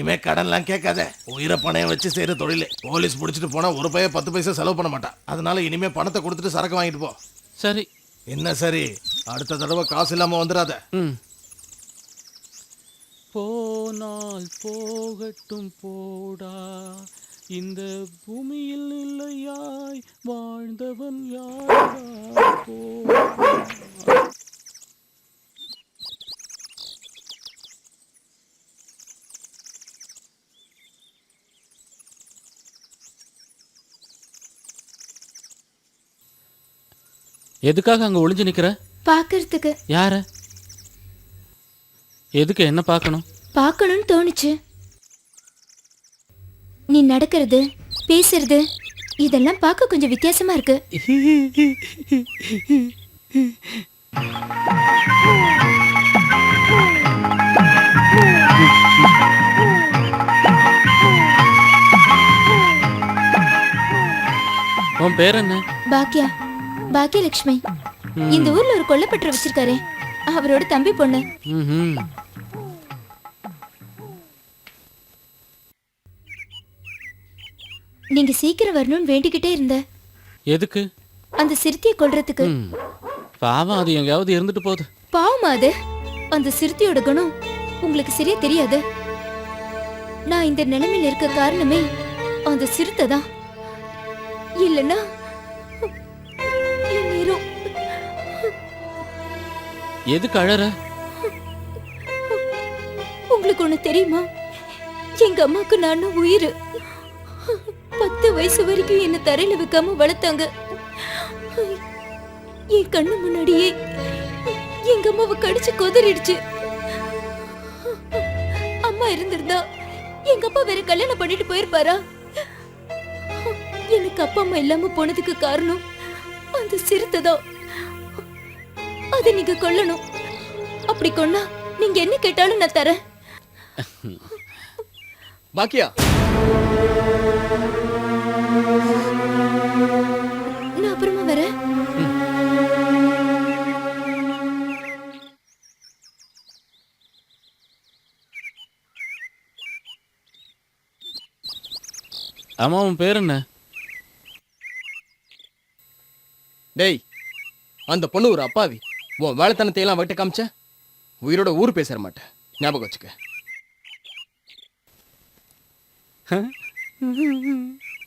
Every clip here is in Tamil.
இனிமே கடன்லாம் கேட்காத. உயிரை பணையம் வச்சு செய்யற தொழில். போலீஸ் பிடிச்சிட்டு போனா ஒரு பைய பத்து பைசா செலவு பண்ண மாட்டான். அதனால இனிமே பணத்தை கொடுத்துட்டு சரக்கு வாங்கிட்டு போ. சரி. என்ன சரி? அடுத்த தடவை காசு இல்லாம வந்துடாத போனால் போகட்டும் போடா. இந்த பூமியில் இல்லையாய் வாழ்ந்தவன் யாரா? போடா. எதுக்காக அங்க ஒளிஞ்சு நிக்கிற? பார்க்கறதுக்கு யார? எதுக்கு என்ன பார்க்கணும் பார்க்கணும்னு தோணுச்சு. நீ நடக்கிறது பேசுறது இதெல்லாம் பார்க்க கொஞ்சம் வித்தியாசமா இருக்கு. உன் பேர் என்ன? பாக்கியா பாக்கியலட்சுமி இந்த ஊர்ல ஒரு கொல்லப்பட்டு வச்சிருக்காரே அவரோட தம்பி பொண்ணு. நீங்க சீக்கிரம் வரணும்னு வேண்டிக்கிட்டே இருந்த. எதுக்கு? அந்த சிறுத்தையை கொல்றதுக்கு. பாவம் அது எங்கேயாவது இருந்துட்டு போகுது. பாவமா அது? அந்த சிறுத்தையோட குணம் உங்களுக்கு சரியா தெரியாது? நான் இந்த நிலைமையில இருக்க காரணமே அந்த சிறுத்தை தான். இல்லைன்னா எதுக்கு அழற? உங்களுக்கு ஒண்ணு தெரியுமா? எங்க அம்மாக்கு நானும் உயிர். பத்து வயசு வரைக்கும் என்ன தரையில வைக்காம வளர்த்தாங்க. என் கண்ணு முன்னாடியே எங்க அம்மாவை கடிச்சு கொதறிடுச்சு. அம்மா இருந்திருந்தா எங்க அப்பா வேற கல்யாணம் பண்ணிட்டு போயிருப்பாரா? எனக்கு அப்பா அம்மா இல்லாம போனதுக்கு காரணம் அந்த சிறுத்தை தான். அதை நீங்க கொல்லணும். அப்படி கொன்னா நீங்க என்ன கேட்டாலும் நான் தரேன். பாக்கியா. நான் அப்புறமா வரேன். ஆமா உன் பேர் என்ன? டேய் அந்த பொண்ணு ஒரு அப்பாவி. உன் வேலைத்தனத்தை எல்லாம் வெட்ட காமிச்ச? உயிரோட ஊர் பேச மாட்டேன். ஞாபகம் வச்சுக்க.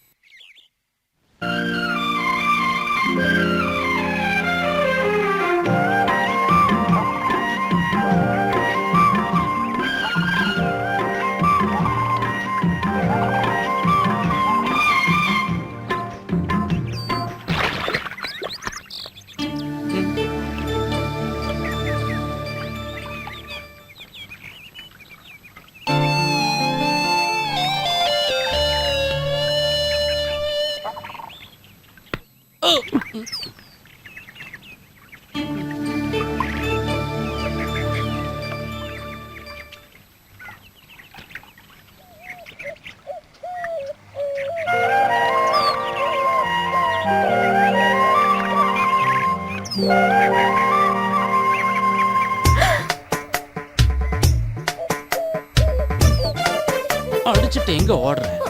அடிச்சுட்டு எங்க ஓடுற?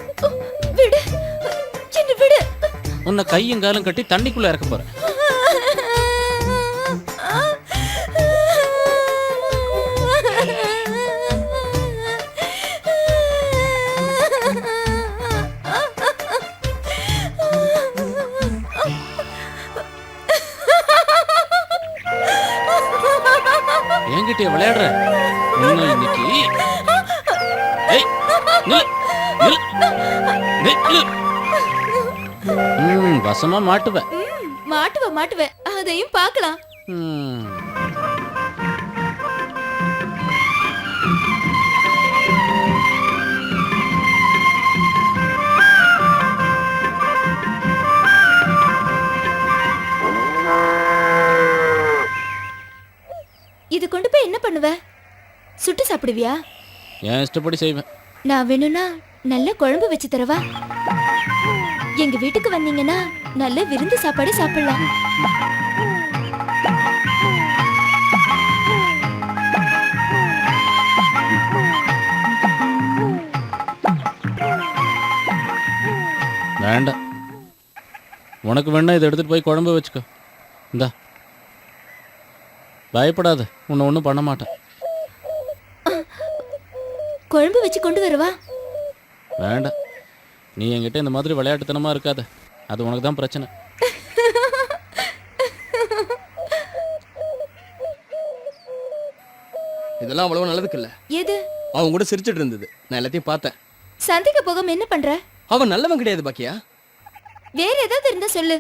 உன்னை கையும் காலும் கட்டி தண்ணிக்குள்ள இறக்க போறேன். என்கிட்ட விளையாடுற? உன்னை இன்னைக்கு? ஏய், ம், வசமா மாட்டுவேன். மாட்டுவ மாட்டுவ. அதையும் பார்க்கலாம். இது கொண்டு போய் என்ன பண்ணுவ? சுட்டு சாப்பிடுவியா? என் இஷ்டப்படி செய்வேன். நான் வேணும்னா நல்ல குழம்பு வச்சு தரவா? எங்க வீட்டுக்கு வந்தீங்கன்னா நல்ல விருந்து சாப்பாடு சாப்பிடலாம். வேண்டாம். உனக்கு வேணா இதை எடுத்துட்டு போய் குழம்பு வச்சுக்கோ. இந்த. பயப்படாத. உன்னை ஒன்றும் பண்ண மாட்டேன். குழம்பு வச்சு கொண்டு வரவா? வேண்டாம். நீ என்கிட்ட இந்த மாதிரி விளையாட்டுத்தனமா இருக்காத. அது உனக்கு தான் பிரச்சனை. இதெல்லாம் அவ்வளவு நல்லதுக்கு இல்ல எது? அவன் கூட சிரிச்சிட்டு இருந்தது. நான் எல்லாத்தையும் பார்த்தேன். சந்தைக்கு போகாம என்ன பண்ற? அவன் நல்லவன் கிடையாது பாக்கியா? வேற ஏதாவது இருந்தா சொல்லு.